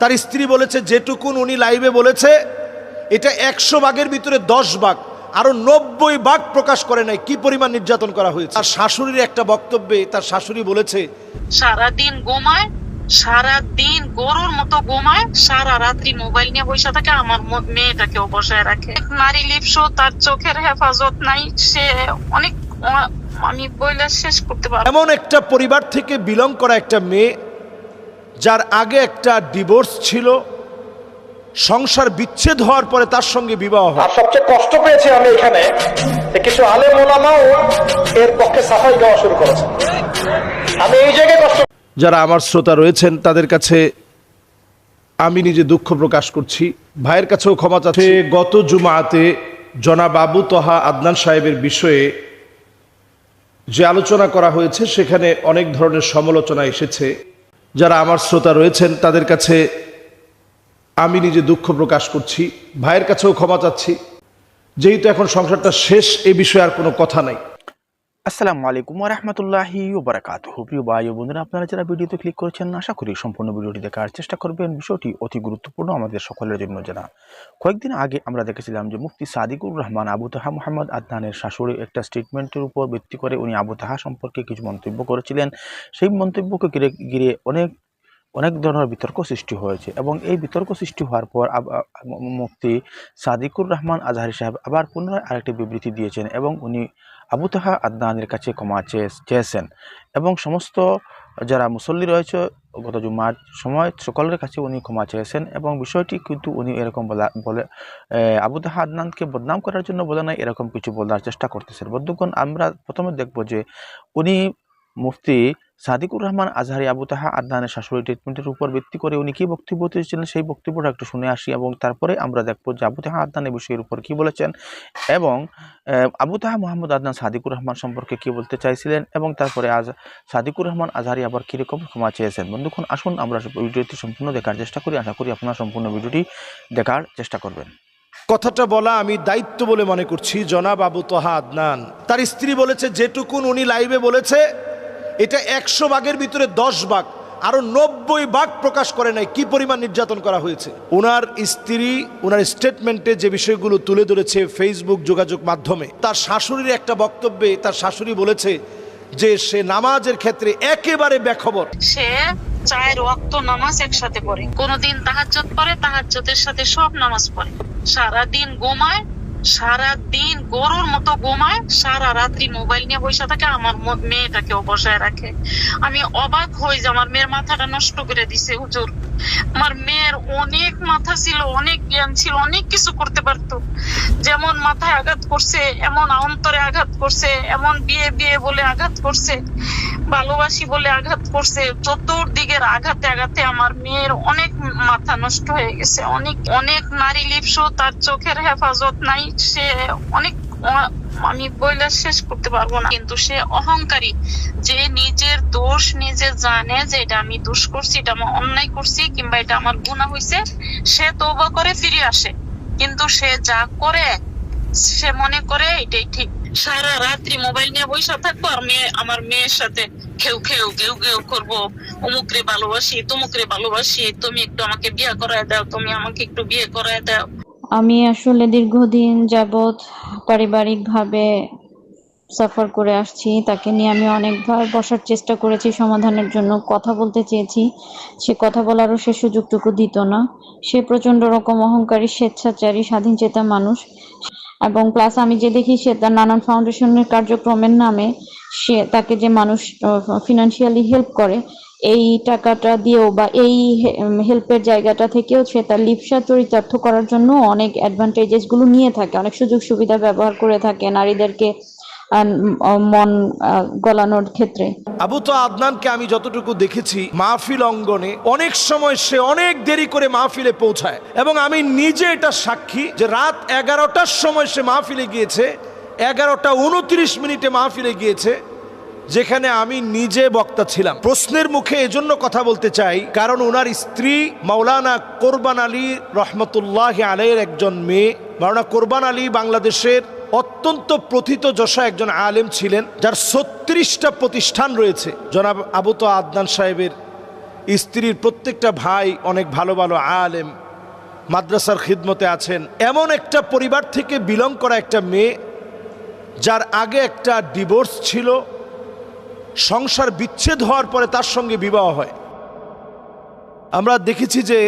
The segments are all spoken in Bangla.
তার স্ত্রী বলেছে যেটুকুন উনি লাইভে বলেছে এটা একশো ভাগের ভিতরে দশ ভাগ আরও নব্বই ভাগ প্রকাশ করে নাই। কি পরিমাণ নির্যাতন করা হয়েছে? তার শাশুড়ির একটা বক্তব্যে তার শাশুড়ি বলেছে সারাদিন গোমায় সারা দিন গরুর মতো ঘুমায় সারা রাত্রি মোবাইল নিয়ে বসে থাকে আমার মেয়েটাকে বসায় রাখে। নারী লিপস তার চোখের হেফাজত নাই সে অনেক আমি বইলে শেষ করতে পারব। এমন একটা পরিবার থেকে বিলং করা একটা মেয়ে যার আগে একটা ডিভোর্স ছিল সংসার বিচ্ছেদ হওয়ার পরে তার সঙ্গে বিবাহ হয়। আর সবচেয়ে কষ্ট পেয়েছি আমি এখানে কিছু আলেম ওলামাও এর পক্ষে সাফাই গাওয়া শুরু করেছে। আমি এই জায়গায় কষ্ট যারা আমার শ্রোতা রয়েছেন তাদের কাছে আমি নিজে দুঃখ প্রকাশ করছি। ভাইয়ের কাছেও ক্ষমা চাচ্ছি। গত জুমাতে জনাব আবু তহা আদনান সাহেবের বিষয়ে যে আলোচনা করা হয়েছে সেখানে অনেক ধরনের সমালোচনা এসেছে। যারা আমার শ্রোতা রয়েছেন, তাদের কাছে আমি নিজে দুঃখ প্রকাশ করছি, ভাইয়ের কাছেও ক্ষমা চাচ্ছি। যেহেতু এখন সংসারটা শেষ, এ বিষয়ে আর কোনো কথা নাই। আসসালামু আলাইকুম রহমতুল্লাহি ওবরাকাতুহু। প্রিয় ভাই বন্ধুরা আপনারা যারা ভিডিওতে ক্লিক করেছেন, আশা করি সম্পূর্ণ ভিডিওটি দেখার চেষ্টা করবেন। বিষয়টি অতি গুরুত্বপূর্ণ আমাদের সকলের জন্য জানা। কয়েকদিন আগে আমরা দেখেছিলাম যে মুফতি সাদিকুর রহমান আবু তাহা মোহাম্মদ আদনানের শাশুড়ি একটা স্টেটমেন্টের উপর ভিত্তি করে উনি আবু তাহা সম্পর্কে কিছু মন্তব্য করেছিলেন। সেই মন্তব্যকে ঘিরে ঘিরে অনেক অনেক ধরনের বিতর্ক সৃষ্টি হয়েছে এবং এই বিতর্ক সৃষ্টি হওয়ার পর মুফতি সাদিকুর রহমান আজহারি সাহেব আবার পুনরায় আরেকটি বিবৃতি দিয়েছেন এবং উনি আবু তাহা আদনানের কাছে ক্ষমা চেয়ে চেয়েছেন এবং সমস্ত যারা মুসল্লি রয়েছে গত জুমার সময় সকলের কাছে উনি ক্ষমা চেয়েছেন এবং বিষয়টি কিন্তু উনি এরকম বলা, বলে আবু তাহা আদনানকে বদনাম করার জন্য বলে নাই, এরকম কিছু বলার চেষ্টা করতেছেন। বন্ধুগণ, আমরা প্রথমে দেখব যে উনি মুফতি সাদিকুর রহমান আজহারি আবু তাহা আদনানের শাশুড়ি ট্রিটমেন্টের উপর ভিত্তি করে উনি কি বক্তব্য দিয়েছিলেন সেই বক্তব্যটা একটু শুনে আসি এবং তারপরে আমরা দেখব যে আবু তাহা আদনান এই বিষয়ের উপর কী বলেছেন এবং আবু তাহা মোহাম্মদ আদনান সাদিকুর রহমান সম্পর্কে কি বলতে চাইছিলেন এবং তারপরে আজ সাদিকুর রহমান আজহারি আবার কীরকম ক্ষমা চেয়েছেন। বন্ধুক্ষণ আসুন আমরা ভিডিওটি সম্পূর্ণ দেখার চেষ্টা করি। আশা করি আপনারা সম্পূর্ণ ভিডিওটি দেখার চেষ্টা করবেন। কথাটা বলা আমি দায়িত্ব বলে মনে করছি, জনাব আবু তোহা আদনান। তার স্ত্রী বলেছে, যেটুকুন উনি লাইভে বলেছে এটা একশো ভাগের ভিতরে দশ ভাগ আরও নব্বই ভাগ প্রকাশ করে নাই কি পরিমাণ নির্যাতন করা হয়েছে? ওনার স্ত্রী ওনার স্টেটমেন্টে যে বিষয়গুলো তুলে ধরেছে ফেসবুক যোগাযোগ মাধ্যমে তার শাশুড়ির একটা বক্তব্যে তার শাশুড়ি বলেছে যে সে নামাজের ক্ষেত্রে একেবারে বেখবর। সে চায়ের ওয়াক্ত নামাজ একসাথে পড়ে কোনোদিন তাহাজ্জত পড়ে তাহাজ্জতের সাথে সব নামাজ পড়ে। সারা দিন ঘুমায় সারা দিন গরুর মতো ঘুমায়, সারা রাত্রি মোবাইল নিয়ে বসে থাকে, আমার ম- মেয়েটাকেও বসায় রাখে। আমি অবাক হই যে আমার মেয়ের মাথাটা নষ্ট করে দিছে, হুজুর। আমার মেয়ের অনেক মাথা ছিল, অনেক জ্ঞান ছিল, অনেক কিছু করতে পারতো। যেমন মাথায় আঘাত করছে, এমন অন্তরে আঘাত করছে, এমন বিয়ে বিয়ে বলে আঘাত করছে, ভালোবাসি বলে আঘাত করছে, চতুর্দিকের আঘাতে আঘাতে আমার মেয়ের অনেক মাথা নষ্ট হয়ে গেছে। অনেক অনেক নারী লিপস তার চোখের হেফাজত নাই সে অনেক আমি বইলে শেষ করতে পারব না। কিন্তু সে অহংকারী, যে নিজের দোষ নিজে জানে যে এটা আমি দোষ করছি, এটা আমি অন্যায় করছি কিংবা এটা আমার গুণা হয়েছে সে তৌবা করে ফিরে আসে। কিন্তু সে যা করে, সে মনে করে এটাই ঠিক। সারা রাত্রি মোবাইল নিয়ে বসে থাকব আর মেয়ে, আমার মেয়ের সাথে খেউ খেউ গেউ গেউ করব। অমুক রে ভালোবাসি তমুক রে ভালোবাসি, তুমি একটু আমাকে বিয়ে করায় দাও, তুমি আমাকে একটু বিয়ে করায় দাও। আমি আসলে দীর্ঘদিন যাবৎ পারিবারিকভাবে সাফার করে আসছি। তাকে নিয়ে আমি অনেকবার বসার চেষ্টা করেছি, সমাধানের জন্য কথা বলতে চেয়েছি। সে কথা বলারও সে সুযোগটুকু দিত না। সে প্রচণ্ড রকম অহংকারী, স্বেচ্ছাচারী, স্বাধীন চেতা মানুষ। এবং প্লাস আমি যে দেখি সে তার নানান ফাউন্ডেশনের কার্যক্রমের নামে সে তাকে যে মানুষ ফিনান্সিয়ালি হেল্প করে এই টাকাটা দিয়েও বা এই হেল্পের জায়গাটা থেকেও সে তার লিপসা চরিতার্থ করার জন্য অনেক অ্যাডভান্টেজেসগুলো নিয়ে থাকে। অনেক সুযোগ সুবিধা ব্যবহার করে থাকে নারীদেরকে মন গলানোর ক্ষেত্রে। আবু তো আদনানকে আমি যতটুকু দেখেছি মাহফিল অঙ্গনে অনেক সময় সে অনেক দেরি করে মাহফিলে পৌঁছায় এবং আমি নিজে এটা সাক্ষী যে রাত এগারোটার সময় সে মাহফিলে গিয়েছে, এগারোটা উনত্রিশ মিনিটে মাহফিলে গিয়েছে। যেখানে আমি নিজে বক্তা ছিলাম। প্রশ্নের মুখে এজন্য কথা বলতে চাই, কারণ ওনার স্ত্রী মাওলানা কোরবান আলী রহমতুল্লাহ আলের একজন মেয়ে। মাওলানা কোরবান আলী বাংলাদেশের অত্যন্ত প্রথিত যশা একজন আলেম ছিলেন, যার ছত্রিশটা প্রতিষ্ঠান রয়েছে। জনাব আবু তো আদনান সাহেবের স্ত্রীর প্রত্যেকটা ভাই অনেক ভালো ভালো আলেম, মাদ্রাসার খিদমতে আছেন। এমন একটা পরিবার থেকে বিলং করা একটা মেয়ে, যার আগে একটা ডিভোর্স ছিল। সংসার বিচ্ছেদ হওয়ার পরে তার সঙ্গে বিবাহ হয়। আমরা দেখেছি যে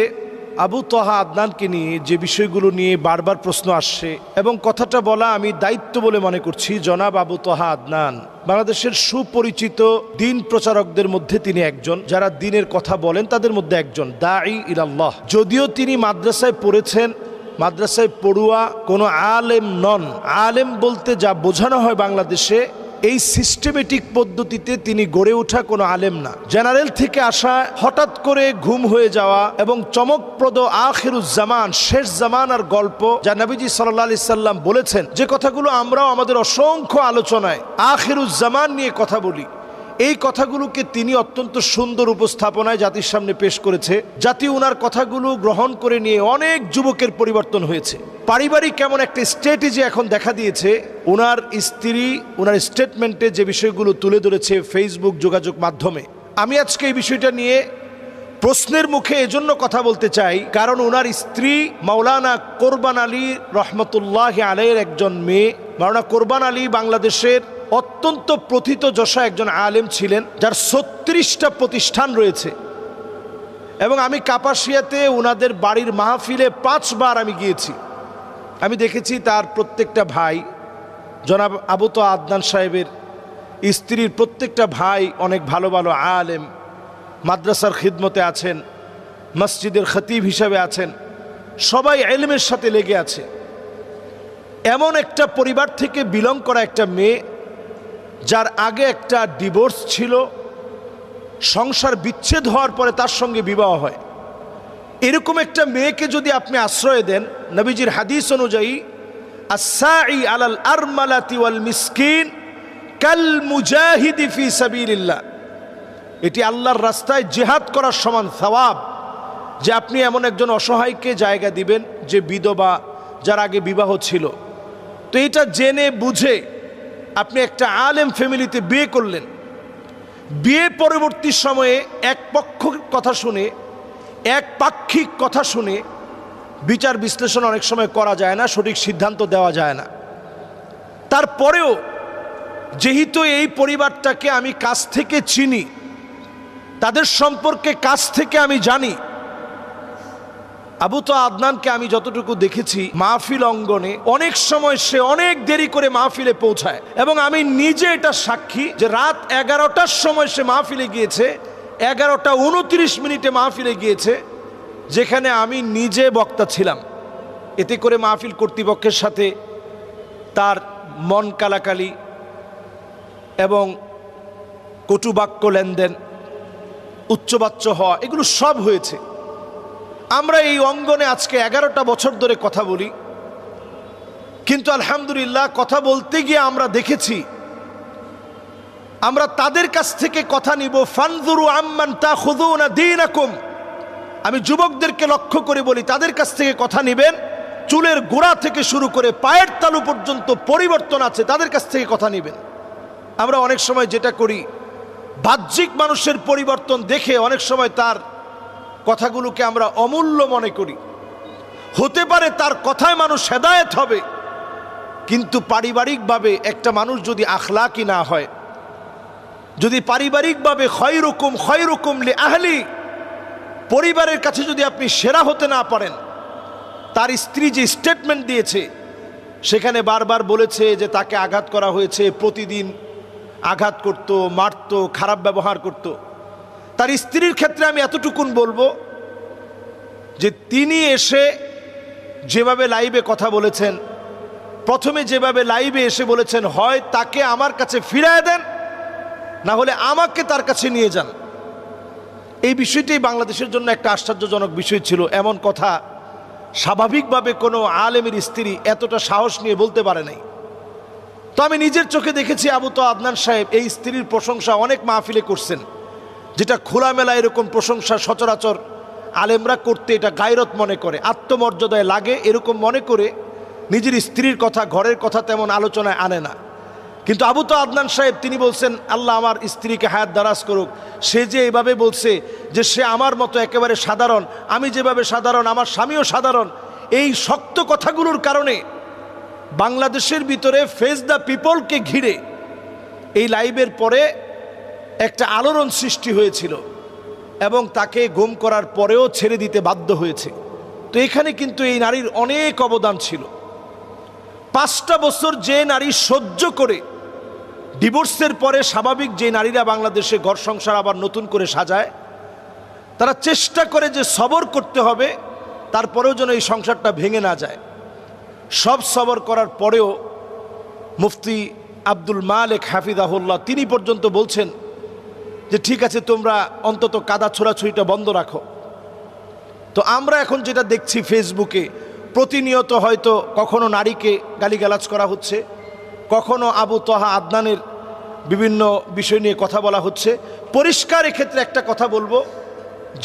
আবু তহা আদনানকে নিয়ে যে বিষয়গুলো নিয়ে বারবার প্রশ্ন আসছে এবং কথাটা বলা আমি দায়িত্ব বলে মনে করছি, জনাব আবু তহা আদনান। বাংলাদেশের সুপরিচিত দিন প্রচারকদের মধ্যে তিনি একজন, যারা দিনের কথা বলেন তাদের মধ্যে একজন, দাঈ ইলাল্লাহ। যদিও তিনি মাদ্রাসায় পড়েছেন, মাদ্রাসায় পড়ুয়া কোনো আলেম নন। আলেম বলতে যা বোঝানো হয় বাংলাদেশে এই সিস্টেমেটিক পদ্ধতিতে তিনি গড়ে ওঠা কোনো আলেম না। জেনারেল থেকে আসা, হঠাৎ করে ঘুম হয়ে যাওয়া এবং চমকপ্রদ আখিরুজ্জামান শেষ জামানার গল্প যা নবীজি সাল্লাহ সাল্লাম বলেছেন, যে কথাগুলো আমরাও আমাদের অসংখ্য আলোচনায় আখিরুজ্জামান নিয়ে কথা বলি। এই কথাগুলোকে তিনি অত্যন্ত সুন্দর উপস্থাপনায় জাতির সামনে পেশ করেছে জাতি ওনার কথাগুলো গ্রহণ করে নিয়ে অনেক যুবকের পরিবর্তন হয়েছে। পারিবারিক কেমন একটা স্ট্র্যাটেজি এখন দেখা দিয়েছে ওনার স্ত্রী ওনার স্টেটমেন্টে যে বিষয়গুলো তুলে ধরেছে ফেসবুক যোগাযোগ মাধ্যমে। আমি আজকে এই বিষয়টা নিয়ে প্রশ্নের মুখে এজন্য কথা বলতে চাই, কারণ ওনার স্ত্রী মাওলানা কোরবান আলী রহমতুল্লাহ আলের একজন মেয়ে। মাওলানা কোরবান আলী বাংলাদেশের অত্যন্ত প্রথিত যশা একজন আলেম ছিলেন, যার ছত্রিশটা প্রতিষ্ঠান রয়েছে। এবং আমি কাপাসিয়াতে ওনাদের বাড়ির মাহফিলে পাঁচবার আমি গিয়েছি। আমি দেখেছি তার প্রত্যেকটা ভাই, জনাব আবুত আদনান সাহেবের স্ত্রীর প্রত্যেকটা ভাই অনেক ভালো ভালো আলেম, মাদ্রাসার খিদমতে আছেন, মসজিদের খতিব হিসাবে আছেন, সবাই এলমের সাথে লেগে আছে। এমন একটা পরিবার থেকে বিলং করা একটা মেয়ে যার আগে একটা ডিভোর্স ছিল, সংসার বিচ্ছেদ হওয়ার পরে তার সঙ্গে বিবাহ হয়। এরকম একটা মেয়েকে যদি আপনি আশ্রয় দেন, নবীজির হাদিস অনুযায়ী আসাই আলাল আরমালাতি ওয়াল মিসকিন কাল মুজাহিদি ফি সাবিলিল্লাহ। এটি আল্লাহর রাস্তায় জেহাদ করার সমান সওয়াব, যে আপনি এমন একজন অসহায়কে জায়গা দিবেন যে বিধবা যার আগে বিবাহ ছিল। তো এটা জেনে বুঝে আপনি একটা আলেম ফ্যামিলিতে বিয়ে করলেন। বিয়ে পরবর্তী সময়ে এক পক্ষ কথা শুনে, এক পাক্ষিক কথা শুনে বিচার বিশ্লেষণ অনেক সময় করা যায় না, সঠিক সিদ্ধান্ত দেওয়া যায় না। তারপরেও যেহেতু এই পরিবারটাকে আমি কাছ থেকে চিনি, তাদের সম্পর্কে কাছ থেকে আমি জানি আবু তো আদনানকে আমি যতটুকু দেখেছি মাহফিল অঙ্গনে, অনেক সময় সে অনেক দেরি করে মাহফিলে পৌঁছায়। এবং আমি নিজে এটা সাক্ষী যে রাত এগারোটার সময় সে মাহফিলে গিয়েছে, এগারোটা উনত্রিশ মিনিটে মাহফিলে গিয়েছে, যেখানে আমি নিজে বক্তা ছিলাম। এতে করে মাহফিল কর্তৃপক্ষের সাথে তার মন কালাকালি এবং কটুবাক্য লেনদেন, উচ্চবাচ্য হওয়া, এগুলো সব হয়েছে। আমরা এই অঙ্গনে আজকে এগারোটা বছর ধরে কথা বলি। কিন্তু আলহামদুলিল্লাহ কথা বলতে গিয়ে আমরা দেখেছি, আমরা তাদের কাছ থেকে কথা নিব, ফানজুরু আম্মান তা খুদুনা দিন আমি যুবকদেরকে লক্ষ্য করে বলি, তাদের কাছ থেকে কথা নেবেন, চুলের গোড়া থেকে শুরু করে পায়ের তালু পর্যন্ত পরিবর্তন আছে, তাদের কাছ থেকে কথা নেবেন। আমরা অনেক সময় যেটা করি, বাহ্যিক মানুষের পরিবর্তন দেখে অনেক সময় তার কথাগুলোকে আমরা অমূল্য মনে করি। হতে পারে তার কথায় মানুষ হেদায়েত হবে, কিন্তু পারিবারিকভাবে একটা মানুষ যদি আখলাকি না হয়, যদি পারিবারিকভাবে ক্ষয়রকম ক্ষয়রকম লে আহলি পরিবারের কাছে যদি আপনি সেরা হতে না পারেন, তার স্ত্রী যে স্টেটমেন্ট দিয়েছে, সেখানে বারবার বলেছে যে তাকে আঘাত করা হয়েছে, প্রতিদিন আঘাত করত, মারত, খারাপ ব্যবহার করত। তার স্ত্রীর ক্ষেত্রে আমি এতটুকুন বলব যে তিনি এসে যেভাবে লাইভে কথা বলেছেন, প্রথমে যেভাবে লাইভে এসে বলেছেন, হয় তাকে আমার কাছে ফিরায় দেন, না হলে আমাকে তার কাছে নিয়ে যান। এই বিষয়টি বাংলাদেশের জন্য একটা আশ্চর্যজনক বিষয় ছিল। এমন কথা স্বাভাবিকভাবে কোনো আলেমের স্ত্রী এতটা সাহস নিয়ে বলতে পারে নাই। তো আমি নিজের চোখে দেখেছি আবু তো আদনান সাহেব, এই স্ত্রীর প্রশংসা অনেক মাহফিলে করছেন। যেটা খোলামেলা এরকম প্রশংসা সচরাচর আলেমরা করতে এটা গায়রত মনে করে, আত্মমর্যাদায় লাগে এরকম মনে করে নিজের স্ত্রীর কথা, ঘরের কথা তেমন আলোচনায় আনে না। কিন্তু আবু তো আদনান সাহেব তিনি বলছেন, আল্লাহ আমার স্ত্রীকে হায়াত দারাজ করুক। সে যে এভাবে বলছে যে সে আমার মতো একেবারে সাধারণ, আমি যেভাবে সাধারণ, আমার স্বামীও সাধারণ, এই শক্ত কথাগুলোর কারণে বাংলাদেশের ভিতরে ফেস দ্য পিপলকে ঘিরে এই লাইভের পরে একটা আলোড়ন সৃষ্টি হয়েছিল এবং তাকে গুম করার পরেও ছেড়ে দিতে বাধ্য হয়েছে। তো এখানে কিন্তু এই নারীর অনেক অবদান ছিল। পাঁচটা বছর যে নারী সহ্য করে, ডিভোর্সের পরে স্বাভাবিক যে নারীরা বাংলাদেশে ঘর সংসার আবার নতুন করে সাজায়, তারা চেষ্টা করে যে সবর করতে হবে, তারপরেও যেন এই সংসারটা ভেঙে না যায়। সব সবর করার পরেও মুফতি আব্দুল মালেক হাফিজাহুল্লাহ, তিনি পর্যন্ত বলছেন যে ঠিক আছে, তোমরা অন্তত কাদা ছোড়াছুড়িটা বন্ধ রাখো। তো আমরা এখন যেটা দেখছি ফেসবুকে, প্রতিনিয়ত হয়তো কখনো নারীকে গালিগালাজ করা হচ্ছে, কখনো আবু তহা আদনানের বিভিন্ন বিষয় নিয়ে কথা বলা হচ্ছে। পরিষ্কার এক্ষেত্রে একটা কথা বলব,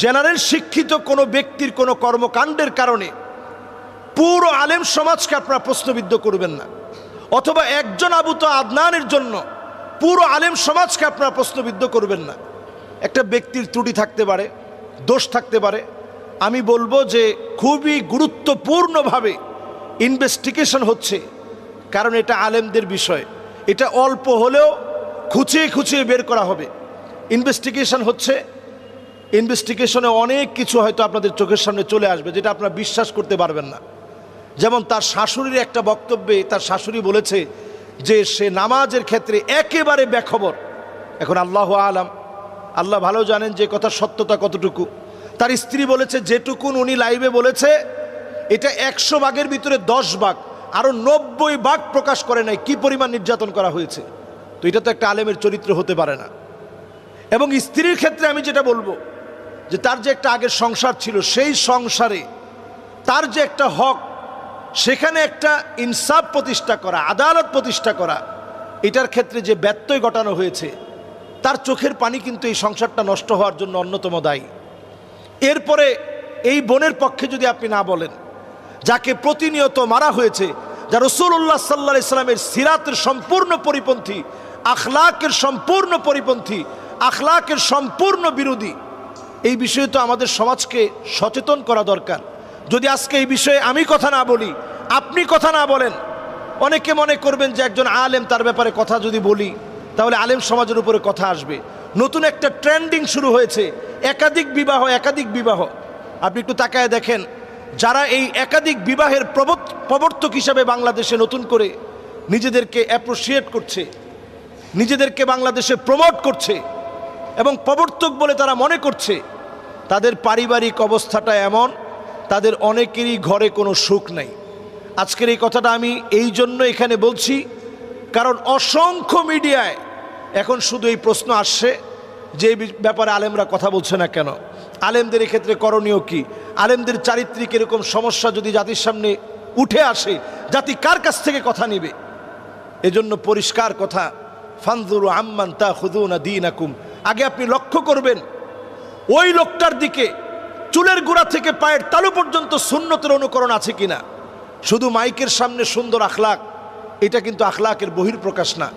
জেনারেল শিক্ষিত কোনো ব্যক্তির কোনো কর্মকাণ্ডের কারণে পুরো আলেম সমাজকে আপনারা প্রশ্নবিদ্ধ করবেন না। অথবা একজন আবু তো আদনানের জন্য পুরো আলেম সমাজকে আপনারা প্রশ্নবিদ্ধ করবেন না। একটা ব্যক্তির ত্রুটি থাকতে পারে, দোষ থাকতে পারে। আমি বলব যে খুবই গুরুত্বপূর্ণভাবে ইনভেস্টিগেশন হচ্ছে, কারণ এটা আলেমদের বিষয়। এটা অল্প হলেও খুঁচিয়ে খুঁচিয়ে বের করা হবে। ইনভেস্টিগেশন হচ্ছে ইনভেস্টিগেশনে অনেক কিছু হয়তো আপনাদের চোখের সামনে চলে আসবে যেটা আপনারা বিশ্বাস করতে পারবেন না। যেমন তার শাশুড়ির একটা বক্তব্যে তার শাশুড়ি বলেছে যে সে নামাজের ক্ষেত্রে একেবারে বেখবর। এখন আল্লাহ আলাম, আল্লাহ ভালো জানেন যে কথা সত্যতা কতটুকু। তার স্ত্রী বলেছে, যেটুকুন উনি লাইভে বলেছে, এটা একশো ভাগের ভিতরে দশ ভাগ। আরও নব্বই ভাগ প্রকাশ করে নাই। কি পরিমাণ নির্যাতন করা হয়েছে? তো এটা তো একটা আলেমের চরিত্র হতে পারে না। এবং স্ত্রীর ক্ষেত্রে আমি যেটা বলব, যে তার যে একটা আগের সংসার ছিল, সেই সংসারে তার যে একটা হক সেখানে একটা ইনসাফ প্রতিষ্ঠা করা, আদালত প্রতিষ্ঠা করা, এটার ক্ষেত্রে যে ব্যত্যয় ঘটানো হয়েছে, তার চোখের পানি কিন্তু এই সংসারটা নষ্ট হওয়ার জন্য অন্যতম দায়ী। এরপরে এই বোনের পক্ষে যদি আপনি না বলেন, যাকে প্রতিনিয়ত মারা হয়েছে, যা রসুল্লাহ সাল্লা ইসলামের সিরাতের সম্পূর্ণ পরিপন্থী, আখলাকের সম্পূর্ণ পরিপন্থী, আখলাকের সম্পূর্ণ বিরোধী, এই বিষয়ে তো আমাদের সমাজকে সচেতন করা দরকার। যদি আজকে এই বিষয়ে আমি কথা না বলি, আপনি কথা না বলেন, অনেকে মনে করবেন যে একজন আলেম তার ব্যাপারে কথা যদি বলি, তাহলে আলেম সমাজের উপরে কথা আসবে। নতুন একটা ট্রেন্ডিং শুরু হয়েছে, একাধিক বিবাহ একাধিক বিবাহ। আপনি একটু তাকায় দেখেন, যারা এই একাধিক বিবাহের প্রবর্তক হিসাবে বাংলাদেশে নতুন করে নিজেদেরকে অ্যাপ্রোসিয়েট করছে, নিজেদেরকে বাংলাদেশে প্রমোট করছে এবং প্রবর্তক বলে তারা মনে করছে, তাদের পারিবারিক অবস্থাটা এমন তাদের অনেকেরই ঘরে কোনো সুখ নাই। আজকের এই কথাটা আমি এই জন্য এখানে বলছি, কারণ অসংখ্য মিডিয়ায় এখন শুধু এই প্রশ্ন আসছে যে ব্যাপারে আলেমরা কথা বলছে না কেন? আলেমদের এক্ষেত্রে করণীয় কি? আলেমদের চারিত্রিক এরকম সমস্যা যদি জাতির সামনে উঠে আসে, জাতি কার কাছ থেকে কথা নিবে? এজন্য পরিষ্কার কথা, ফানজুরু আম্মান তা খুদুনা দিন আগে আপনি লক্ষ্য করবেন, ওই লোকটার দিকে চুলের গোড়া থেকে পায়ের তালু পর্যন্ত সুন্নতের অনুকরণ আছে কিনা? শুধু মাইকের সামনে সুন্দর আখলাক, এটা কিন্তু আখলাকের বহির প্রকাশ না।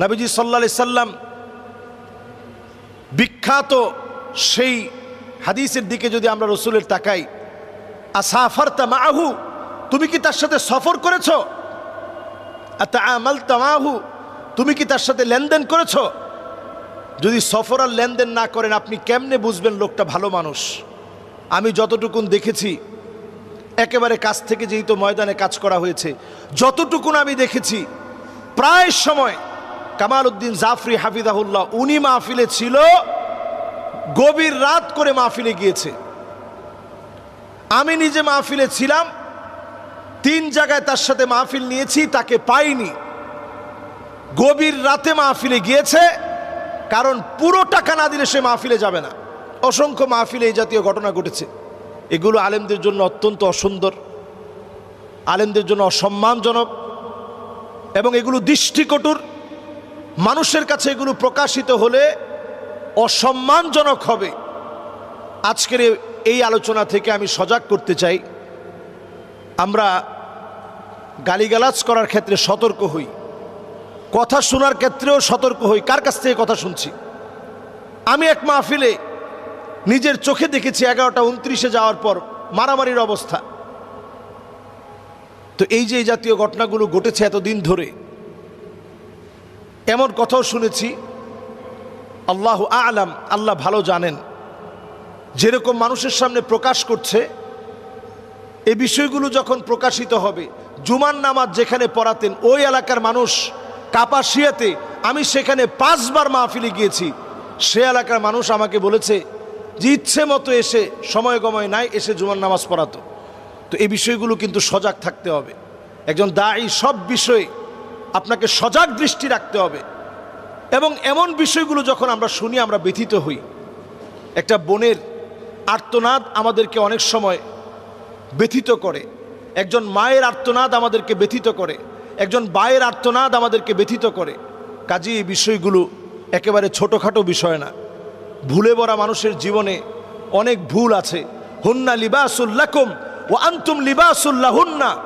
নাবিজি সাল্লা সাল্লাম বিখ্যাত সেই হাদিসের দিকে যদি আমরা রসুলের তাকাই আসাফার মাহু তুমি কি তার সাথে সফর করেছ? আমাল তামাহু তুমি কি তার সাথে লেনদেন করেছ? যদি সফর আর লেনদেন না করেন, আপনি কেমনে বুঝবেন লোকটা ভালো মানুষ? আমি যতটুকুন দেখেছি, একেবারে কাছ থেকে যেহেতু ময়দানে কাজ করা হয়েছে, যতটুকুন আমি দেখেছি, প্রায় সময় কামাল উদ্দিন জাফরি হাফিদাহুল্লাহ উনি মাহফিলে ছিল, গভীর রাত করে মাহফিলে গিয়েছে। আমি নিজে মাহফিলে ছিলাম, তিন জায়গায় তার সাথে মাহফিল নিয়েছি, তাকে পাইনি। গভীর রাতে মাহফিলে গিয়েছে, কারণ পুরো টাকা না দিলে সে মাহফিলে যাবে না। অসংখ্য মাহফিলে এই জাতীয় ঘটনা ঘটেছে। এগুলো আলেমদের জন্য অত্যন্ত অসুন্দর, আলেমদের জন্য অসম্মানজনক এবং এগুলো দৃষ্টিকটুর। মানুষের কাছে এগুলো প্রকাশিত হলে অসম্মানজনক হবে। আজকের এই আলোচনা থেকে আমি সজাগ করতে চাই। আমরা গালিগালাজ করার ক্ষেত্রে সতর্ক হই। কথা শোনার ক্ষেত্রেও সতর্ক হই। কার কাছ থেকে কথা শুনছি? আমি এক মাহফিলে নিজের চোখে দেখেছি এগারোটা উনত্রিশে যাওয়ার পর মারামারির অবস্থা। তো এই যে জাতীয় ঘটনাগুলো ঘটেছে এতদিন ধরে, এমন কথাও শুনেছি, আল্লাহ আলাম, আল্লাহ ভালো জানেন, যেরকম মানুষের সামনে প্রকাশ করছে এই বিষয়গুলো যখন প্রকাশিত হবে, জুমার নামাজ যেখানে পড়াতেন, ওই এলাকার মানুষ কাপাসিয়াতে, আমি সেখানে পাঁচবার মাহফিলে গিয়েছি, সে এলাকার মানুষ আমাকে বলেছে যে ইচ্ছে মতো এসে সময় গময় নাই, এসে জুমার নামাজ পড়াতো। তো এই বিষয়গুলো কিন্তু সজাগ থাকতে হবে। একজন দায়ী সব বিষয়ে আপনাকে সজাগ দৃষ্টি রাখতে হবে। এবং এমন বিষয়গুলো যখন আমরা শুনি, আমরা ব্যথিত হই। একটা বোনের আর্তনাদ আমাদেরকে অনেক সময় ব্যথিত করে। একজন মায়ের আর্তনাদ আমাদেরকে ব্যথিত করে। একজন বায়ের আর্তনাদ আমাদেরকে ব্যথিত করে। কাজে এই বিষয়গুলো একেবারে ছোটোখাটো বিষয় না। ভুলে ভরা মানুষের জীবনে অনেক ভুল আছে। হুন্না লিবাসুল্লাকুম ও আন্তুম লিবাসুল্লাহ হুন্না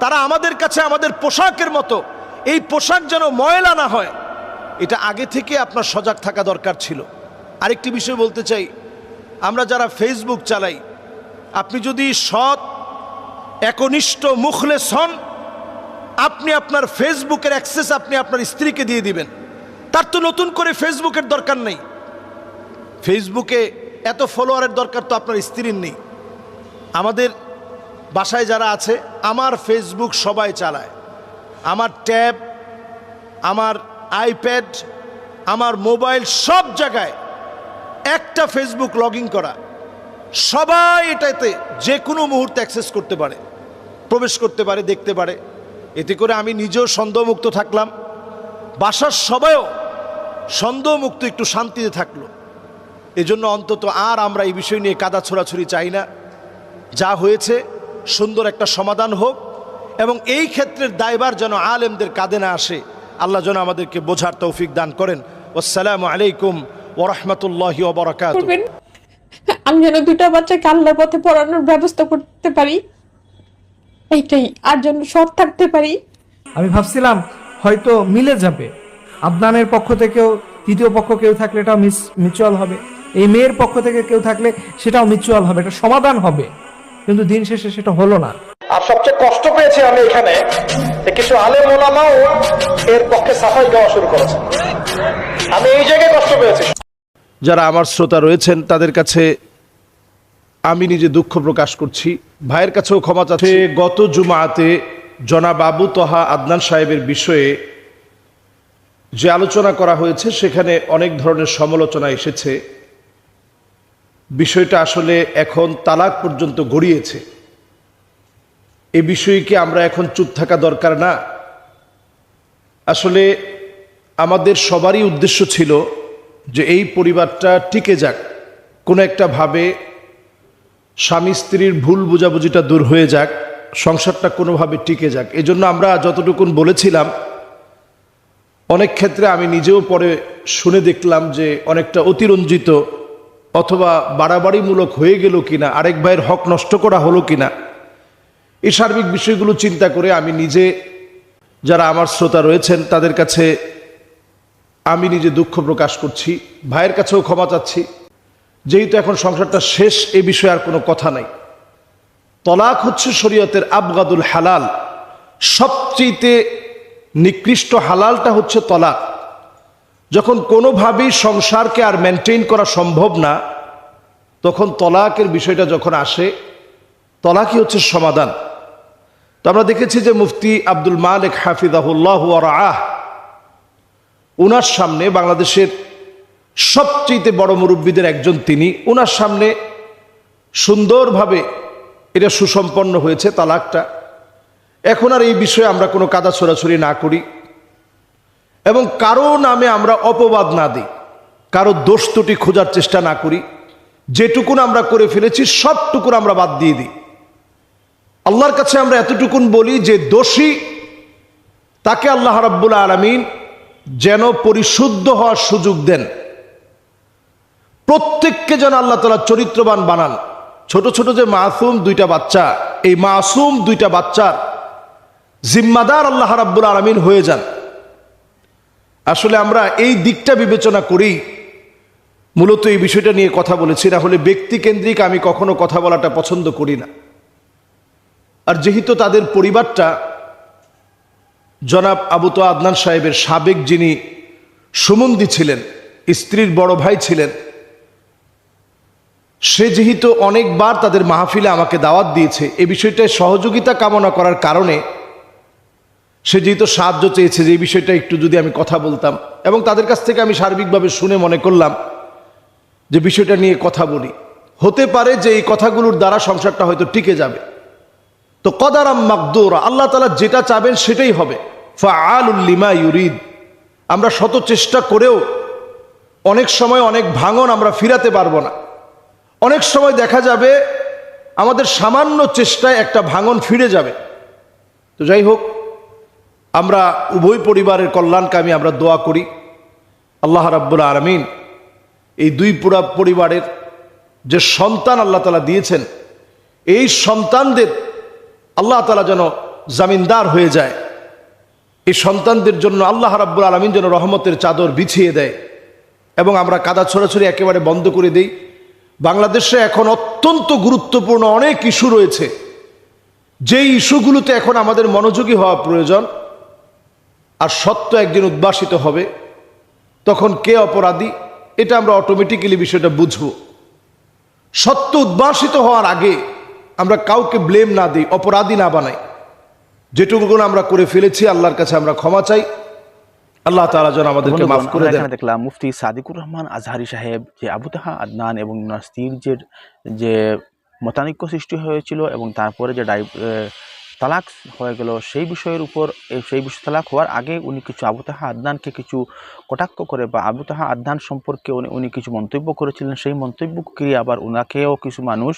তারা আমাদের কাছে আমাদের পোশাকের মতো। এই পোশাক যেন ময়লা না হয়। এটা আগে থেকে আপনার সজাগ থাকা দরকার ছিল। আরেকটি বিষয় বলতে চাই, আমরা যারা ফেসবুক চালাই, আপনি যদি সৎ, একনিষ্ঠ, মুখলেস হন, আপনি আপনার ফেসবুকের অ্যাক্সেস আপনি আপনার স্ত্রীকে দিয়ে দিবেন। তার তো নতুন করে ফেসবুকের দরকার নেই। ফেসবুকে এত ফলোয়ারের দরকার তো আপনার স্ত্রীর নেই। আমাদের বাসায় যারা আছে, আমার ফেসবুক সবাই চালায়। আমার ট্যাব, আমার আইপ্যাড, আমার মোবাইল সব জায়গায় একটা ফেসবুক লগ করা। সবাই এটাতে যে কোনো মুহূর্তে অ্যাক্সেস করতে পারে, প্রবেশ করতে পারে, দেখতে পারে। এতে করে আমি নিজেও সন্দেহমুক্ত থাকলাম। বাসার সবাইও সন্দেহমুক্ত একটু শান্তিতে থাকল। এজন্য অন্তত আর আমরা এই বিষয় নিয়ে কাদা ছোড়াছুরি চাই না। যা হয়েছে সুন্দর একটা সমাধান হোক এবং এই ক্ষেত্রের দায়বার যেন আলেমদের কাঁধে না আসে আল্লাহ যেন আমাদেরকে বোঝার তৌফিক দান করেন। আসসালামু আলাইকুম ওরহমতুল্লাহি ওবরাকাত আমি যেন দুটা বাচ্চাকে আল্লাহর পথে পড়ানোর ব্যবস্থা করতে পারি এইটাই। আর যেন সৎ থাকতে পারি। আমি ভাবছিলাম হয়তো মিলে যাবে। আদনানের পক্ষ থেকেও তৃতীয় পক্ষ কেউ থাকলে এটাও মিস মিউচুয়াল হবে। এই মেয়ের পক্ষ থেকে কেউ থাকলে সেটাও মিচুয়াল হবে এটা সমাধান হবে। কিন্তু দিন শেষে সেটা হলো না। আর সবচেয়ে কষ্ট পেয়েছি আমি এখানে কিছু আলেম ওলামাও এর পক্ষে সাফাই দেওয়া শুরু করেছে। আমি এই জায়গায় কষ্ট পেয়েছি। যারা আমার শ্রোতা রয়েছেন তাদের কাছে আমি নিজে দুঃখ প্রকাশ করছি। ভাইয়ের কাছেও ক্ষমা চাচ্ছি। গত জুমাতে জনাব আবু তহা আদনান সাহেবের বিষয়ে যে আলোচনা করা হয়েছে সেখানে অনেক ধরনের সমালোচনা এসেছে। বিষয়টা আসলে এখন তালাক পর্যন্ত গড়িয়েছে। এ বিষয়ে কি আমরা এখন চুপ থাকা দরকার না? আসলে আমাদের সবারই উদ্দেশ্য ছিল যে এই পরিবারটা টিকে যাক। কোনো একটা ভাবে স্বামী স্ত্রীর ভুল বোঝাবুঝিটা দূর হয়ে যাক, সংসারটা কোনোভাবে টিকে যাক। এজন্য আমরা যতটুকুন বলেছিলাম, অনেক ক্ষেত্রে আমি নিজেও পরে শুনে দেখলাম যে অনেকটা অতিরঞ্জিত অথবা বাড়াবাড়িমূলক হয়ে গেল কিনা, আরেক ভাইয়ের হক নষ্ট করা হলো কিনা, এই সার্বিক বিষয়গুলো চিন্তা করে আমি নিজে যারা আমার শ্রোতা রয়েছেন তাদের কাছে আমি নিজে দুঃখ প্রকাশ করছি, ভাইয়ের কাছেও ক্ষমা চাচ্ছি। যেহেতু এখন সংসারটা শেষ, এ বিষয়ে আর কোনো কথা নাই। তলাক হচ্ছে শরীয়তের আবগাদুল হালাল। সবচেয়েতে নিকৃষ্ট হালালটা হচ্ছে তলাক। যখন কোনোভাবেই সংসারকে আর মেনটেন করা সম্ভব না, তখন তলাকের বিষয়টা যখন আসে, তলাকই হচ্ছে সমাধান। তো আমরা দেখেছি যে মুফতি আব্দুল মালিক হাফিজাহুল্লাহ আহ ওনার সামনে বাংলাদেশের সবচেয়ে বড় মুরব্বীদের একজন তিনি। ওনার সামনে সুন্দরভাবে এটা সুসম্পন্ন হয়েছে তালাকটা। এখন আর এই বিষয়ে আমরা কোনো কাদা ছোড়াছড়ি না করি। এবং কারও নামে আমরা অপবাদ না দিই। কারও দোষ ত্রুটি খোঁজার চেষ্টা না করি। যেটুকুন আমরা করে ফেলেছি, সবটুকুন আমরা বাদ দিয়ে দিই। আল্লাহর কাছে আমরা এতটুকুন বলি যে দোষী, তাকে আল্লাহ রাব্বুল আলমিন যেন পরিশুদ্ধ হওয়ার সুযোগ দেন। প্রত্যেককে যেন আল্লাহ তালা চরিত্রবান বানান। ছোট ছোট যে মাসুম দুইটা বাচ্চা, এই মাসুম দুইটা বাচ্চার জিম্মাদার আল্লাহ রাব্বুল আলমিন হয়ে যান। আসলে আমরা এই দিকটা বিবেচনা করেই মূলত এই বিষয়টা নিয়ে কথা বলেছি, না হলে ব্যক্তিকেন্দ্রিক আমি কখনো কথা বলাটা পছন্দ করি না। আর যেহেতু তাদের পরিবারটা, জনাব আবু তো আদনান সাহেবের সাবেক যিনি সুমন্দি ছিলেন, স্ত্রীর বড় ভাই ছিলেন, সে যেহেতু অনেকবার তাদের মাহফিলে আমাকে দাওয়াত দিয়েছে, এ বিষয়টায় সহযোগিতা কামনা করার কারণে সে যেহেতু সাহায্য চেয়েছে, যে বিষয়টা একটু যদি আমি কথা বলতাম, এবং তাদের কাছ থেকে আমি সার্বিকভাবে শুনে মনে করলাম, যে বিষয়টা নিয়ে কথা বলি। হতে পারে যে এই কথাগুলোর দ্বারা সংসারটা হয়তো টিকে যাবে। তো কদারাম মাকদুর, আল্লাহ তালা যেটা চাবেন সেটাই হবে। ফাআলুল্লিমা ইউরিদ। আমরা শত চেষ্টা করেও অনেক সময় অনেক ভাঙন আমরা ফিরাতে পারব না। অনেক সময় দেখা যাবে আমাদের সামান্য চেষ্টায় একটা ভাঙন ফিরে যাবে। তো যাই হোক আমরা উভয় পরিবারের কল্যাণকামী আমরা দোয়া করি। আল্লাহ রাব্বুল আলমিন এই দুই পুরা পরিবারের যে সন্তান আল্লাহ তালা দিয়েছেন, এই সন্তানদের আল্লাহ তালা যেন জামিনদার হয়ে যায়। এই সন্তানদের জন্য আল্লাহ রাব্বুল আলমিন যেন রহমতের চাদর বিছিয়ে দেয় এবং আমরা কাদা ছড়াছড়ি একেবারে বন্ধ করে দিই। বাংলাদেশে এখন অত্যন্ত গুরুত্বপূর্ণ অনেক ইস্যু রয়েছে। যেই ইস্যুগুলোতে এখন আমাদের মনোযোগী হওয়া প্রয়োজন আর সত্য একদিন উদ্ভাসিত হবে তখন কে অপরাধী? এটা আমরা অটোমেটিক্যালি বিষয়টা বুঝব। সত্য উদ্ভাসিত হওয়ার আগে আমরা কাউকে ব্লেম না দিই অপরাধী না বানাই। যেটুকু আমরা করে ফেলেছি আল্লাহর কাছে আমরা ক্ষমা চাই। আল্লাহ তাআলা যেন আমাদেরকে মাফ করে দেন। দেখলাম মুফতি সাদিকুর রহমান আজহারি সাহেব যে আবু তাহা আদনান এবং ওনার স্ত্রীর যে মতানৈক্য সৃষ্টি হয়েছিল এবং তারপরে যে ডাই তালাক হয়ে গেল। সেই বিষয়ের উপর সেই বিষয় তালাক হওয়ার আগে উনি কিছু আবু তাহা আদনানকে কিছু কটাক্ষ করে বা আবু তাহা আদনান সম্পর্কে উনি উনি কিছু মন্তব্য করেছিলেন, সেই মন্তব্য মন্তব্যকে আবার ওনাকেও কিছু মানুষ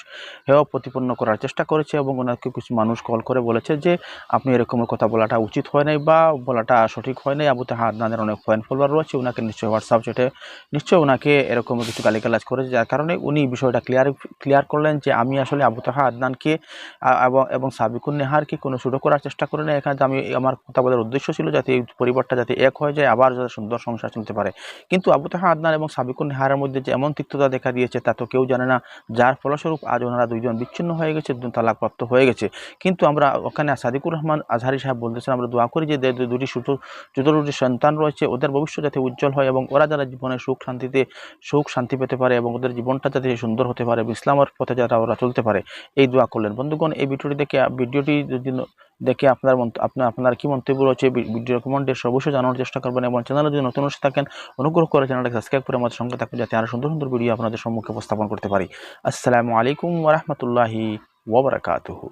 হেয় প্রতিপন্ন করার চেষ্টা করেছে এবং ওনাকে কিছু মানুষ কল করে বলেছে যে, আপনি এরকমের কথা বলাটা উচিত হয় নাই বা বলাটা সঠিক হয় নাই। আবু তাহা আদনানের অনেক ফ্যান ফলোয়ার রয়েছে ওনাকে নিশ্চয়ই হোয়াটসঅ্যাপ চ্যাটে নিশ্চয়ই ওনাকে এরকম কিছু গালিগালাজ করেছে, যার কারণে উনি বিষয়টা ক্লিয়ার ক্লিয়ার করলেন যে, আমি আসলে আবু তাহা আদনানকে এবং এবং সাবিকুন নেহারকে কোনো ছোটো করার চেষ্টা করি না এখানে আমি, আমার কথা বলার উদ্দেশ্য ছিল যাতে এই পরিবারটা যাতে এক হয়ে যায়, আবার যাতে সুন্দর সংসার চলতে পারে। কিন্তু আবু তাহা আদনান এবং সাবিকুন নেহারের মধ্যে যে এমন তিক্ততা দেখা দিয়েছে তা তো কেউ জানে না। যার ফলস্বরূপ আজ ওনারা দুইজন বিচ্ছিন্ন হয়ে গেছে, দুজন তালাকপ্রাপ্ত হয়ে গেছে। কিন্তু আমরা ওখানে সাদিকুর রহমান আজহারি সাহেব বলতেছেন, আমরা দোয়া করি যে দুটি ছোটো দুটি সন্তান রয়েছে, ওদের ভবিষ্যৎ যাতে উজ্জ্বল হয় এবং ওরা যারা জীবনে সুখ শান্তিতে সুখ শান্তি পেতে পারে এবং ওদের জীবনটা যাতে সুন্দর হতে পারে এবং ইসলামের পথে যারা ওরা চলতে পারে, এই দোয়া করলেন। বন্ধুগণ, এই ভিডিওটি দেখে ভিডিওটি যদি দেখে আপনার আপনার আপনার কী মন্তব্য রয়েছে? ভিডিও কমেন্টে অবশ্যই জানানোর চেষ্টা করবেন এবং চ্যানেলে যদি নতুন এসে থাকেন, অনুগ্রহ করে চ্যানেলটাকে সাবস্ক্রাইব করে আমাদের সঙ্গে থাকবেন যাতে আরও সুন্দর সুন্দর ভিডিও আপনাদের সম্মুখে উপস্থাপন করতে পারি। আসসালামু আলাইকুম ওরহমতুল্লাহি ওবরাকাতুহু